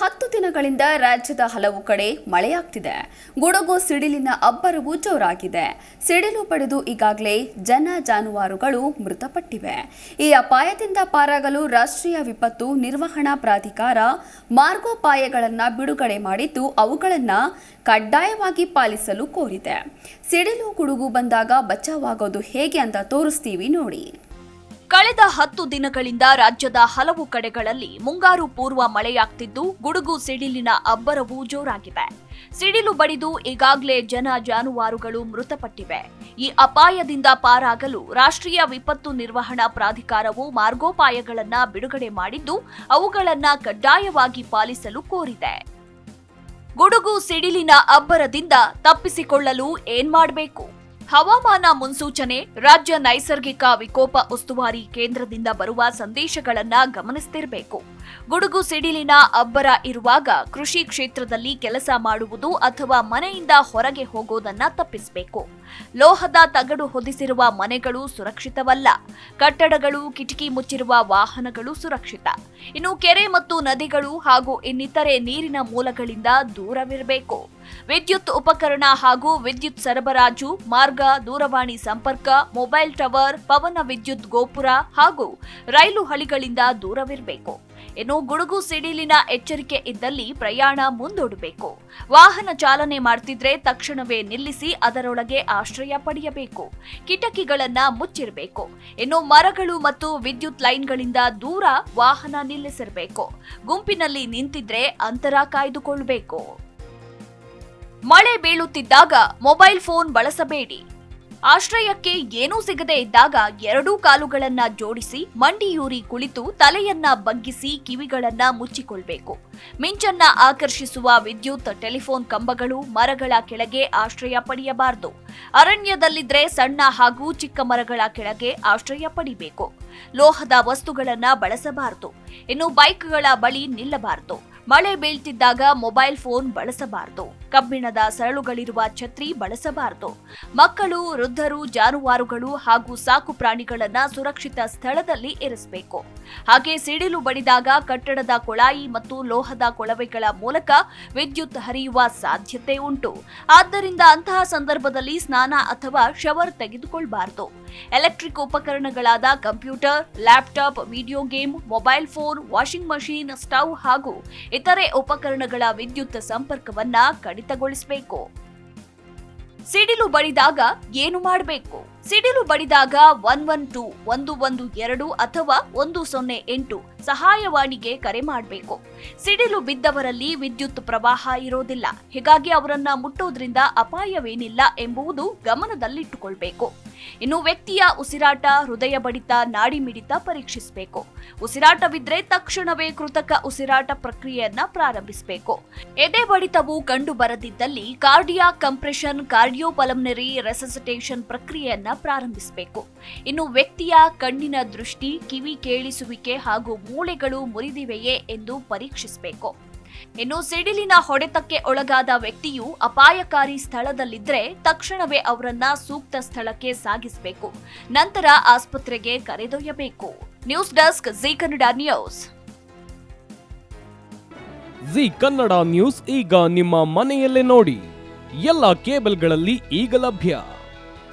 ಹತ್ತು ದಿನಗಳಿಂದ ರಾಜ್ಯದ ಹಲವು ಕಡೆ ಮಳೆಯಾಗ್ತಿದೆ. ಗುಡುಗು, ಸಿಡಿಲಿನ ಅಬ್ಬರವು ಜೋರಾಗಿದೆ. ಸಿಡಿಲು ಪಡೆದು ಈಗಾಗಲೇ ಜನ ಜಾನುವಾರುಗಳು ಮೃತಪಟ್ಟಿವೆ. ಈ ಅಪಾಯದಿಂದ ಪಾರಾಗಲು ರಾಷ್ಟ್ರೀಯ ವಿಪತ್ತು ನಿರ್ವಹಣಾ ಪ್ರಾಧಿಕಾರ ಮಾರ್ಗೋಪಾಯಗಳನ್ನು ಬಿಡುಗಡೆ ಮಾಡಿದ್ದು ಅವುಗಳನ್ನು ಕಡ್ಡಾಯವಾಗಿ ಪಾಲಿಸಲು ಕೋರಿದೆ. ಸಿಡಿಲು, ಗುಡುಗು ಬಂದಾಗ ಬಚಾವಾಗೋದು ಹೇಗೆ ಅಂತ ತೋರಿಸ್ತೀವಿ ನೋಡಿ. ಕಳೆದ ಹತ್ತು ದಿನಗಳಿಂದ ರಾಜ್ಯದ ಹಲವು ಕಡೆಗಳಲ್ಲಿ ಮುಂಗಾರು ಪೂರ್ವ ಮಳೆಯಾಗ್ತಿದ್ದು, ಗುಡುಗು ಸಿಡಿಲಿನ ಅಬ್ಬರವೂ ಜೋರಾಗಿದೆ. ಸಿಡಿಲು ಬಡಿದು ಈಗಾಗಲೇ ಜನ ಜಾನುವಾರುಗಳು ಮೃತಪಟ್ಟಿವೆ. ಈ ಅಪಾಯದಿಂದ ಪಾರಾಗಲು ರಾಷ್ಟ್ರೀಯ ವಿಪತ್ತು ನಿರ್ವಹಣಾ ಪ್ರಾಧಿಕಾರವು ಮಾರ್ಗೋಪಾಯಗಳನ್ನು ಬಿಡುಗಡೆ ಮಾಡಿದ್ದು, ಅವುಗಳನ್ನ ಕಡ್ಡಾಯವಾಗಿ ಪಾಲಿಸಲು ಕೋರಿದೆ. ಗುಡುಗು ಸಿಡಿಲಿನ ಅಬ್ಬರದಿಂದ ತಪ್ಪಿಸಿಕೊಳ್ಳಲು ಏನ್ ಮಾಡಬೇಕು? ಹವಾಮಾನ ಮುನ್ಸೂಚನೆ ರಾಜ್ಯ ನೈಸರ್ಗಿಕ ವಿಕೋಪ ಉಸ್ತುವಾರಿ ಕೇಂದ್ರದಿಂದ ಬರುವ ಸಂದೇಶಗಳನ್ನ ಗಮನಿಸ್ತಿರಬೇಕು. ಗುಡುಗು ಸಿಡಿಲಿನ ಅಬ್ಬರ ಇರುವಾಗ ಕೃಷಿ ಕ್ಷೇತ್ರದಲ್ಲಿ ಕೆಲಸ ಮಾಡುವುದು ಅಥವಾ ಮನೆಯಿಂದ ಹೊರಗೆ ಹೋಗೋದನ್ನ ತಪ್ಪಿಸಬೇಕು. ಲೋಹದ ತಗಡು ಹೊದಿಸಿರುವ ಮನೆಗಳು ಸುರಕ್ಷಿತವಲ್ಲ. ಕಟ್ಟಡಗಳು, ಕಿಟಕಿ ಮುಚ್ಚಿರುವ ವಾಹನಗಳು ಸುರಕ್ಷಿತ. ಇನ್ನು ಕೆರೆ ಮತ್ತು ನದಿಗಳು ಹಾಗೂ ಇನ್ನಿತರೆ ನೀರಿನ ಮೂಲಗಳಿಂದ ದೂರವಿರಬೇಕು. ವಿದ್ಯುತ್ ಉಪಕರಣ ಹಾಗೂ ವಿದ್ಯುತ್ ಸರಬರಾಜು, ಮಾರ್ಗ, ದೂರವಾಣಿ ಸಂಪರ್ಕ, ಮೊಬೈಲ್ ಟವರ್, ಪವನ ವಿದ್ಯುತ್ ಗೋಪುರ ಹಾಗೂ ರೈಲು ಹಳಿಗಳಿಂದ ದೂರವಿರಬೇಕು. ಇನ್ನು ಗುಡುಗು ಸಿಡಿಲಿನ ಎಚ್ಚರಿಕೆ ಇದ್ದಲ್ಲಿ ಪ್ರಯಾಣ ಮುಂದೂಡಬೇಕು. ವಾಹನ ಚಾಲನೆ ಮಾಡ್ತಿದ್ರೆ ತಕ್ಷಣವೇ ನಿಲ್ಲಿಸಿ ಅದರೊಳಗೆ ಆಶ್ರಯ ಪಡೆಯಬೇಕು. ಕಿಟಕಿಗಳನ್ನ ಮುಚ್ಚಿರಬೇಕು. ಇನ್ನು ಮರಗಳು ಮತ್ತು ವಿದ್ಯುತ್ ಲೈನ್ಗಳಿಂದ ದೂರ ವಾಹನ ನಿಲ್ಲಿಸಿರಬೇಕು. ಗುಂಪಿನಲ್ಲಿ ನಿಂತಿದ್ರೆ ಅಂತರ ಕಾಯ್ದುಕೊಳ್ಬೇಕು. ಮಳೆ ಬೀಳುತ್ತಿದ್ದಾಗ ಮೊಬೈಲ್ ಫೋನ್ ಬಳಸಬೇಡಿ. ಆಶ್ರಯಕ್ಕೆ ಏನೂ ಸಿಗದೇ ಇದ್ದಾಗ ಎರಡೂ ಕಾಲುಗಳನ್ನ ಜೋಡಿಸಿ ಮಂಡಿಯೂರಿ ಕುಳಿತು ತಲೆಯನ್ನ ಬಗ್ಗಿಸಿ ಕಿವಿಗಳನ್ನ ಮುಚ್ಚಿಕೊಳ್ಬೇಕು. ಮಿಂಚನ್ನ ಆಕರ್ಷಿಸುವ ವಿದ್ಯುತ್ ಟೆಲಿಫೋನ್ ಕಂಬಗಳು ಮರಗಳ ಕೆಳಗೆ ಆಶ್ರಯ ಪಡೆಯಬಾರದು. ಅರಣ್ಯದಲ್ಲಿದ್ರೆ ಸಣ್ಣ ಹಾಗೂ ಚಿಕ್ಕ ಮರಗಳ ಕೆಳಗೆ ಆಶ್ರಯ ಪಡಿಬೇಕು. ಲೋಹದ ವಸ್ತುಗಳನ್ನ ಬಳಸಬಾರದು. ಇನ್ನು ಬೈಕ್ಗಳ ಬಳಿ ನಿಲ್ಲಬಾರದು. ಮಳೆ ಬೀಳ್ತಿದ್ದಾಗ ಮೊಬೈಲ್ ಫೋನ್ ಬಳಸಬಾರದು. ಕಬ್ಬಿಣದ ಸರಳುಗಳಿರುವ ಛತ್ರಿ ಬಳಸಬಾರದು. ಮಕ್ಕಳು, ವೃದ್ಧರು, ಜಾನುವಾರುಗಳು ಹಾಗೂ ಸಾಕು ಪ್ರಾಣಿಗಳನ್ನ ಸುರಕ್ಷಿತ ಸ್ಥಳದಲ್ಲಿ ಇರಿಸಬೇಕು. ಹಾಗೆ ಸಿಡಿಲು ಬಡಿದಾಗ ಕಟ್ಟಡದ ಕೊಳಾಯಿ ಮತ್ತು ಲೋಹದ ಕೊಳವೆಗಳ ಮೂಲಕ ವಿದ್ಯುತ್ ಹರಿಯುವ ಸಾಧ್ಯತೆ ಉಂಟು. ಆದ್ದರಿಂದ ಅಂತಹ ಸಂದರ್ಭದಲ್ಲಿ ಸ್ನಾನ ಅಥವಾ ಶವರ್ ತೆಗೆದುಕೊಳ್ಬಾರದು. Electric ಉಪಕರಣಗಳಾದ computer, laptop, video game, mobile phone, washing machine, stove ಹಾಗೂ ಇತರೆ ಉಪಕರಣಗಳ ವಿದ್ಯುತ್ ಸಂಪರ್ಕವನ್ನ ಕಡಿತಗೊಳಿಸಬೇಕು. ಸಿಡಿಲು ಬಡಿದಾಗ ಏನು ಮಾಡಬೇಕು? ಸಿಡಿಲು ಬಡಿದಾಗ ಒನ್ ಒನ್ ಟೂ, ಒಂದು ಒಂದು ಎರಡು ಅಥವಾ ಒಂದು ಸೊನ್ನೆ ಎಂಟು ಸಹಾಯವಾಣಿಗೆ ಕರೆ ಮಾಡಬೇಕು. ಸಿಡಿಲು ಬಿದ್ದವರಲ್ಲಿ ವಿದ್ಯುತ್ ಪ್ರವಾಹ ಇರೋದಿಲ್ಲ. ಹೀಗಾಗಿ ಅವರನ್ನ ಮುಟ್ಟೋದ್ರಿಂದ ಅಪಾಯವೇನಿಲ್ಲ ಎಂಬುದು ಗಮನದಲ್ಲಿಟ್ಟುಕೊಳ್ಬೇಕು. ಇನ್ನು ವ್ಯಕ್ತಿಯ ಉಸಿರಾಟ, ಹೃದಯ ಬಡಿತ, ನಾಡಿ ಮಿಡಿತ ಪರೀಕ್ಷಿಸಬೇಕು. ಉಸಿರಾಟವಿದ್ರೆ ತಕ್ಷಣವೇ ಕೃತಕ ಉಸಿರಾಟ ಪ್ರಕ್ರಿಯೆಯನ್ನ ಪ್ರಾರಂಭಿಸಬೇಕು. ಎದೆ ಬಡಿತವು ಕಂಡು ಬರದಿದ್ದಲ್ಲಿ ಕಾರ್ಡಿಯಾ ಕಂಪ್ರೆಷನ್, ಕಾರ್ಡಿಯೋಪಲಮ್ನರಿ ರೆಸಸಿಟೇಷನ್ ಪ್ರಕ್ರಿಯೆಯನ್ನ ಪ್ರಾರಂಭಿಸಬೇಕು. ಇನ್ನು ವ್ಯಕ್ತಿಯ ಕಣ್ಣಿನ ದೃಷ್ಟಿ, ಕಿವಿ ಕೇಳಿಸುವಿಕೆ ಹಾಗೂ ಮೂಳೆಗಳು ಮುರಿದಿವೆಯೇ ಎಂದು ಪರೀಕ್ಷಿಸಬೇಕು. ಇನ್ನು ಸಿಡಿಲಿನ ಹೊಡೆತಕ್ಕೆ ಒಳಗಾದ ವ್ಯಕ್ತಿಯು ಅಪಾಯಕಾರಿ ಸ್ಥಳದಲ್ಲಿದ್ದರೆ ತಕ್ಷಣವೇ ಅವರನ್ನ ಸೂಕ್ತ ಸ್ಥಳಕ್ಕೆ ಸಾಗಿಸಬೇಕು. ನಂತರ ಆಸ್ಪತ್ರೆಗೆ ಕರೆದೊಯ್ಯಬೇಕು. News desk Zee Kannada news. Zee Kannada news ಈಗ ನಿಮ್ಮ ಮನೆಯಲ್ಲೇ ನೋಡಿ. ಎಲ್ಲ ಕೇಬಲ್ಗಳಲ್ಲಿ ಈಗ ಲಭ್ಯ.